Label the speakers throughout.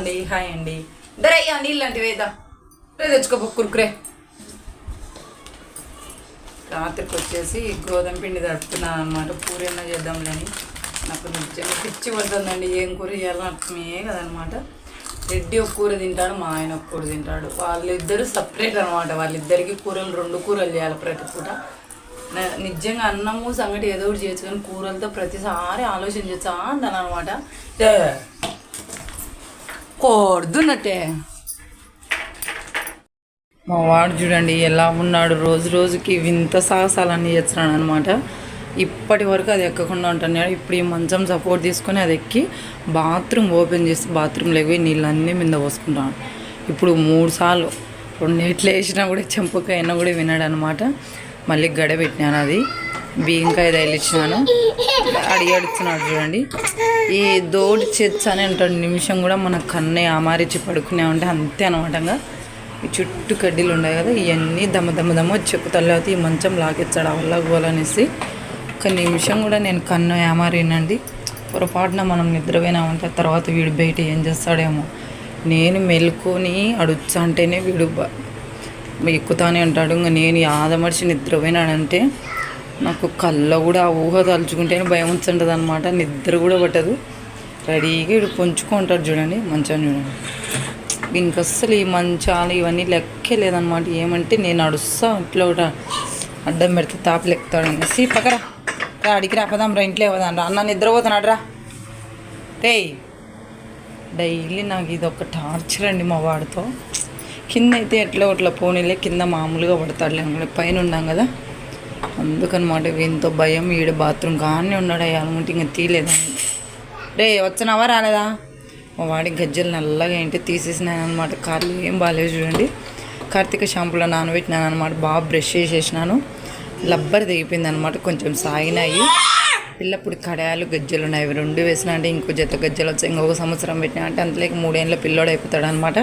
Speaker 1: చెప్పండి హాయ్ అండి. దరయ్యా నీళ్ళు అంటే వేద్దా. రే తెచ్చుకోపో కురుకురే. రాత్రికి వచ్చేసి గోధుమ పిండి తడుపుతున్నాను అనమాట పూరి అన్న చేద్దాంలేని నాకు నిజంగా పిచ్చి పడుతుందండి. ఏం కూర చేయాలో అర్థమే కదనమాట రెడ్డి ఒక కూర తింటాడు మా ఆయన ఒక కూర తింటాడు. వాళ్ళిద్దరు సపరేట్ అనమాట వాళ్ళిద్దరికి కూరలు రెండు కూరలు చేయాలి ప్రతి పూట. నిజంగా అన్నము సంగటి ఏదో ఒకటి చేయొచ్చు కానీ కూరలతో ప్రతిసారి ఆలోచన చేస్తా అంటాను అనమాట కొడుతున్నట్టే. మా వాడు చూడండి ఎలా ఉన్నాడు. రోజు రోజుకి వింత సాహసాలన్నీ చేస్తున్నాడు అనమాట ఇప్పటి వరకు అది ఎక్కకుండా ఉంటున్నాడు. ఇప్పుడు ఈ మంచం సపోర్ట్ తీసుకొని అది ఎక్కి బాత్రూమ్ ఓపెన్ చేసి బాత్రూంలోకి పోయి నీళ్ళన్నీ మీద పోసుకుంటాడు. ఇప్పుడు మూడు సార్లు రెండు ఇట్లా వేసినా కూడా చెంపకైనా కూడా వినాడు అనమాట మళ్ళీ గడ పెట్టినాను అది. బియ్యంకాయ తగిలిచ్చినాను అడిగి అడుగుతున్నాడు చూడండి. ఈ దోడి చెత్త అని అంటాడు. నిమిషం కూడా మన కన్నే ఆమారిచ్చి పడుకునే ఉంటే అంతే అనమాటంగా. ఈ చుట్టూ కడ్డీలు ఉన్నాయి కదా ఇవన్నీ దమ్మ దమ్మ దమ్మ చెప్పు తర్వాత ఈ మంచం లాగెచ్చాడు ఆ గోలనేసి. ఒక నిమిషం కూడా నేను కన్ను ఏమారినండి. పొరపాటున మనం నిద్రపోయినా ఉంటే తర్వాత వీడు బయట ఏం చేస్తాడేమో. నేను మెలుకొని అడుగుతా అంటేనే వీడు ఎక్కుతానే అంటాడు. ఇంకా నేను ఆదమర్చి నిద్రపోయినాడంటే నాకు కళ్ళ కూడా ఆ ఊహ తలుచుకుంటేనే భయం ఉంచుంటుంది అనమాట నిద్ర కూడా పట్టదు. రెడీగా వీడు పొంచుకుంటాడు చూడండి మంచిగా చూడండి. దీనికి అస్సలు ఈ మంచాలు ఇవన్నీ లెక్కే లేదనమాట ఏమంటే నేను అడుస్తా ఇంట్లో కూడా అడ్డం పెడితే తాపలు ఎక్కుతాడు అనేసి పక్కరా. రా అడిగి రాపదాం రా ఇంట్లో ఇవ్వదాం రా. అన్న నిద్రపోతున్నాడు రా. రే డైలీ నాకు ఇది ఒక టార్చర్ అండి మా వాడితో. కింద అయితే ఎట్లా అట్లా పోనీలే కింద మామూలుగా పడతాడులే. అనుకోండి పైన ఉన్నాం కదా. అందుకనమాట ఎంతో భయం ఈడ బాత్రూమ్ కానీ ఉన్నాడు అనుకుంటే ఇంకా తీయలేదా? రే వచ్చినావా రాలేదా? మా వాడి గజ్జలు నల్లగా ఏంటి తీసేసినాను అనమాట ఏం బాగాలేదు చూడండి. కార్తీక షాంపూలో నానబెట్టినాను అనమాట బాగా బ్రష్ చేసేసినాను. లబ్బర్ దిగిపోయింది అనమాట కొంచెం సాగినాయి. పిల్లప్పుడు కడాయాలు గజ్జలు ఉన్నాయి అవి రెండు వేసినా అంటే ఇంకో జత గజ్జలు వచ్చాయి ఇంకొక సంవత్సరం పెట్టినా అంటే అంతలేక మూడేళ్ళ పిల్లోడు అయిపోతాడు అనమాట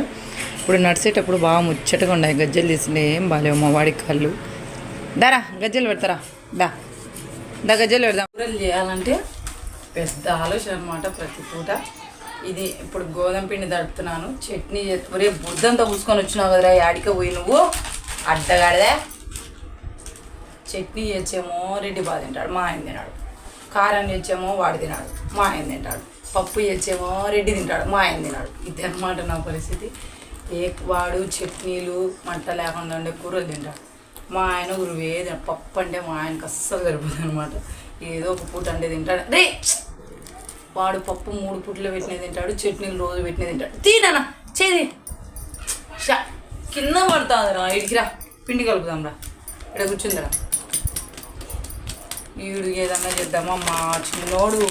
Speaker 1: ఇప్పుడు నడిచేటప్పుడు బాగా ముచ్చటగా ఉన్నాయి గజ్జలు తీసిండే ఏం బాగాలేవు మా వాడి కళ్ళు. దారా గజ్జలు పెడతారా? దా. దా గజ్జలు పెడదాం. కూరలు చేయాలంటే పెద్ద ఆలోచన అనమాట ప్రతి పూట. ఇది ఇప్పుడు గోధుమ పిండి దడుపుతున్నాను చట్నీ చేస్తూ ఒరే బుద్ధంతా పూసుకొని వచ్చినావు కదరా యాడికి పోయి నువ్వు? అడ్డగాడదే. చట్నీ చేసేమో రెడ్డి బాగా తింటాడు మా ఆయన తినాడు. కారం చేసేమో వాడు తినాడు మా ఆయన తింటాడు. పప్పు చేసేమో రెడ్డి తింటాడు మా ఆయన తినాడు. ఇది అనమాట నా పరిస్థితి. ఏ వాడు చట్నీలు మంట లేకుండా ఉండే కూరలు తింటాడు. మా ఆయన గురువే తిన- పప్పు అంటే మా ఆయనకు అస్సలు సరిపోదు అనమాట. ఏదో ఒక పూట అంటే తింటాడు. రే! వాడు పప్పు మూడు పుట్లు పెట్టినది తింటాడు చట్నీలు రోజు పెట్టినది తింటాడు. తీనన్నా చేది షా కింద పడుతుందిరా ఇడికిరా పిండి కలుపుదాం రా. ఇక్కడ కూర్చుందిరా. ఈడు ఏదన్నా చేద్దామా? మా చిన్నోడు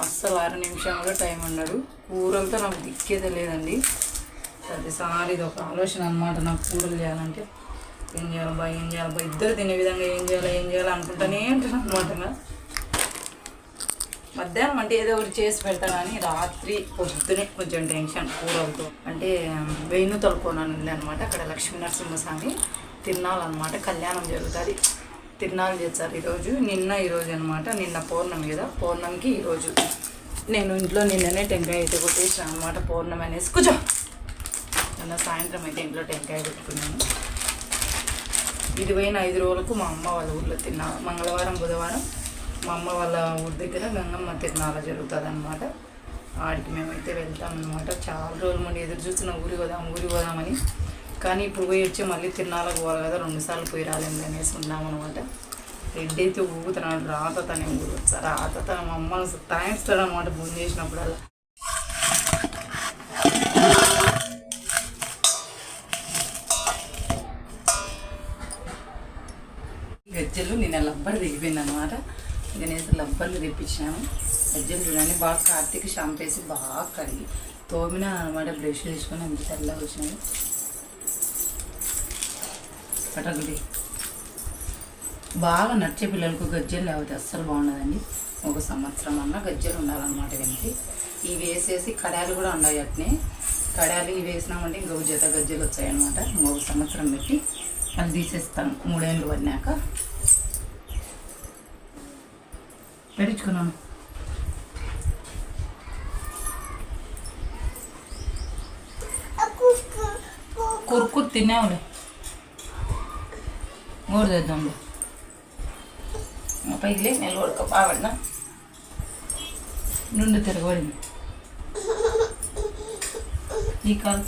Speaker 1: అస్సలు అర నిమిషం కూడా టైం అన్నాడు. కూరలతో నాకు దిక్కే లేదండి. ప్రతిసారి ఇది ఒక ఆలోచన అనమాట నాకు కూరలు చేయాలంటే. ఏం చేయాలి బా ఏం చేయాలి బా? ఇద్దరు తినే విధంగా ఏం చేయాలి ఏం చేయాలి అనుకుంటానే ఉంటాను అనమాట మధ్యాహ్నం అంటే ఏదో ఒకటి చేసి పెడతా కానీ రాత్రి పొద్దునే కొంచెం టెన్షన్ కూరలతో అంటే వెయ్యి తొలుకోనని ఉంది అనమాట అక్కడ లక్ష్మీ నరసింహస్వామి. తిన్నాలన్నమాట కళ్యాణం జరుగుతుంది. తిరునాళ్ళు చేస్తారు ఈరోజు నిన్న ఈరోజు అనమాట నిన్న పౌర్ణమి కదా పౌర్ణమికి ఈరోజు. నేను ఇంట్లో నిన్ననే టెంకాయ అయితే కొట్టేసాను అనమాట పౌర్ణమి అనేసి. కూర్చో. నిన్న సాయంత్రం అయితే ఇంట్లో టెంకాయ పెట్టుకున్నాను. ఇది పోయిన ఐదు రోజులకు మా అమ్మ వాళ్ళ ఊర్లో తిన్నా మంగళవారం బుధవారం మా అమ్మ వాళ్ళ ఊరి దగ్గర గంగమ్మ తిరునాళ్ళ జరుగుతుంది అనమాట ఆడికి మేమైతే వెళ్తాం అనమాట చాలా రోజుల ముందు ఎదురు చూస్తున్న ఊరి పోదాం ఊరి పోదామని. కానీ ఇప్పుడు పోయి వచ్చి మళ్ళీ తిరునాళ్ళకు పోవాలి కదా రెండుసార్లు పోయి రాలేదు అనేసి ఉన్నామన్నమాట. రెడ్డి అయితే ఊగుతున్నాడు రాత తనే ఊరు. రాత తన మా అమ్మ తాయిస్తాడు అనమాట భోజనం చేసినప్పుడల్లా. నేను లబ్బర్లు తెప్పించాను గజ్జలు చూడండి బాగా కార్తీక షాంపూ వేసి బాగా కడిగి తోమిన అనమాట బ్రష్ తీసుకొని అంత తెల్లగా వచ్చినాయి. పటగుడి బాగా నడిచే పిల్లలకు గజ్జలు లేకపోతే అస్సలు బాగుండదండి. ఒక సంవత్సరం అన్న గజ్జలు ఉండాలన్నమాట దీనికి. ఇవి వేసేసి కడాలు కూడా ఉన్నాయి అట్నే. కడాలు ఇవి వేసినామంటే ఇంకొక జత గజ్జలు వచ్చాయన్నమాట. ఇంకొక సంవత్సరం పెట్టి అది తీసేస్తాను. మూడేళ్ళు పడినాక. పెట్టించుకున్నాను. కుర్కుర్ తిన్నావులే మూడు తెద్దాంలే. పైకి నెల నిలబడుకో బాగా నుండి తిరగబడింది. ఈ కాలు.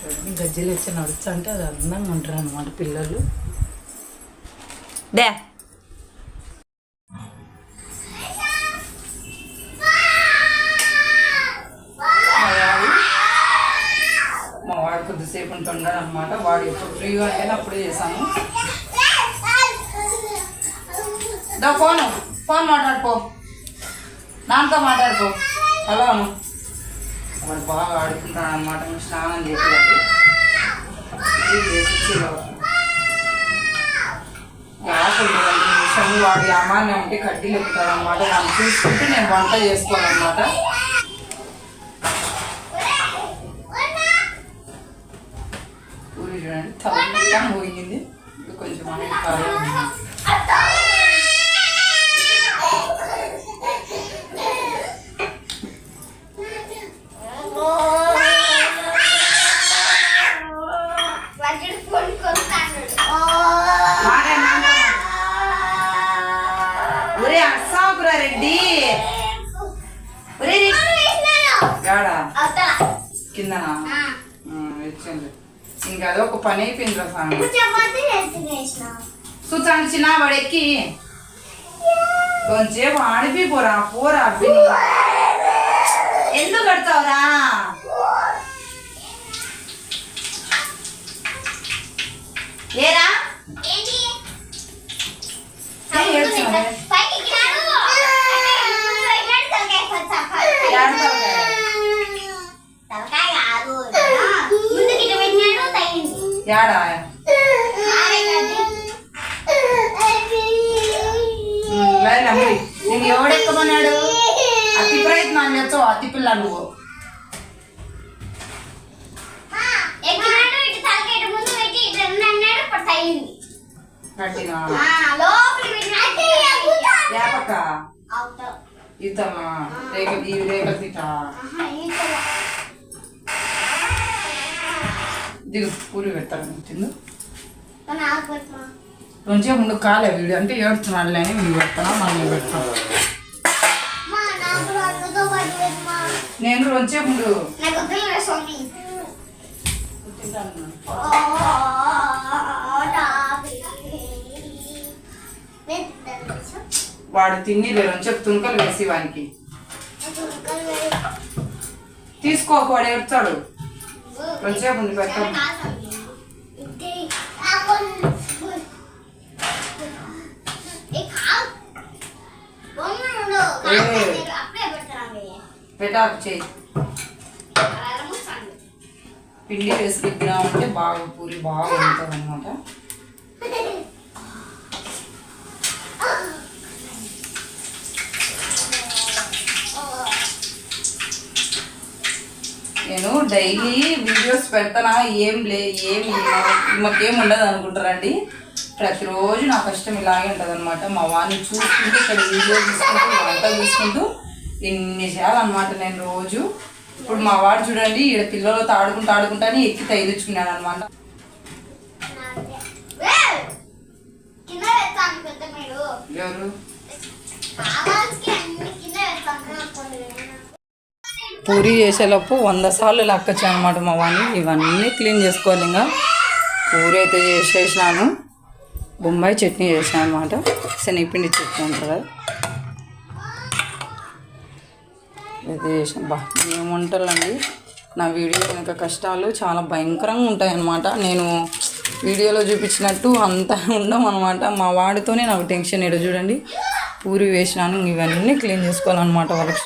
Speaker 1: చూడండి గజ్జలు వచ్చి నడుచు అంటే అది అందంగా ఉంటారు అనమాట పిల్లలు. డే. మా వాడు కొద్దిసేపు ఉంటున్నాడు అనమాట వాడు ఎప్పుడు ఫ్రీగా అంటే అప్పుడే చేశాను దా ఫోను. ఫోన్ మాట్లాడుకో. నాన్నతో మాట్లాడుకో. హలో వాడు బాగా ఆడుకుంటాడు అనమాట స్నానం చేసేది నిమిషం వాడి అమ్మాయిని ఉంటే కడ్డీలు ఎక్కుతాడు అనమాట దాన్ని చూసుకుంటే నేను వంట చేసుకోవాలన్నమాట పూరి చూడండి తల పోయింది. కొంచెం అనేది కిందనా? ఇచ్చింది ఇంకా అదొక పని అయిపోయింది చూచాను చిన్న వాడు ఎక్కి కొంచెంసేపు ఆడిపి పోరా పోరా ఎందుకు కడతావురా? ఏరా? మరి నేను ఎవడెక్కమన్నాడు అతి ప్రయత్నాలు చేస్తావు అతి పిల్ల నువ్వు. ఈ తిట దిగు పూరి పెడతాను తిందు కొంచెం ముందు కాలే వీడియో. అంటే ఏడుతున్నాడు అని వీడియో పెడతాను మళ్ళీ పెడతాను. నేను కొంచెం ముందు వాడు తిని కొంచెం తుంకలు వేసి వానికి. తీసుకోక వాడు ఏడుతాడు కొంచెం ముందు పెడతాను పెట్టాకు చేయి. పిండి వేసి రుద్దినామంటే బాగా పూరి బాగా ఉంటుంది అనమాట నేను డైలీ వీడియోస్ పెడతానా? ఏం లే ఏం మాకేం ఉండదు అనుకుంటారండి ప్రతిరోజు నా కష్టం ఇలాగే ఉంటుంది అనమాట మా వాడిని చూసుకుంటూ ఇక్కడ వీడియో చూసుకుంటూ వంట చూసుకుంటూ ఇన్ని చేయాలన్నమాట నేను రోజు. ఇప్పుడు మా వాడు చూడండి ఈడ పిల్లలతో ఆడుకుంటూ ఆడుకుంటానే ఎక్కి తైదుచుకున్నాడు అనమాట ఎవరు? పూరి చేసేలోపు వంద సార్లు లక్కచ్చు అనమాట మా వాడిని. ఇవన్నీ క్లీన్ చేసుకోవాలి ఇంకా. పూరి అయితే చేసేసినాను. బొంబాయి చట్నీ చేసాను అనమాట శనగపిండి చట్నీ ఉంటుంది కదా. ఇది బా ఏముంటారండి నా వీడియో వెనుక కష్టాలు చాలా భయంకరంగా ఉంటాయన్నమాట. నేను వీడియోలో చూపించినట్టు అంతా ఉండం అనమాట మా వాడితోనే నాకు టెన్షన్ ఎడ చూడండి. పూరి వేసినాను ఇవన్నీ క్లీన్ చేసుకోవాలన్నమాట వాళ్ళకి.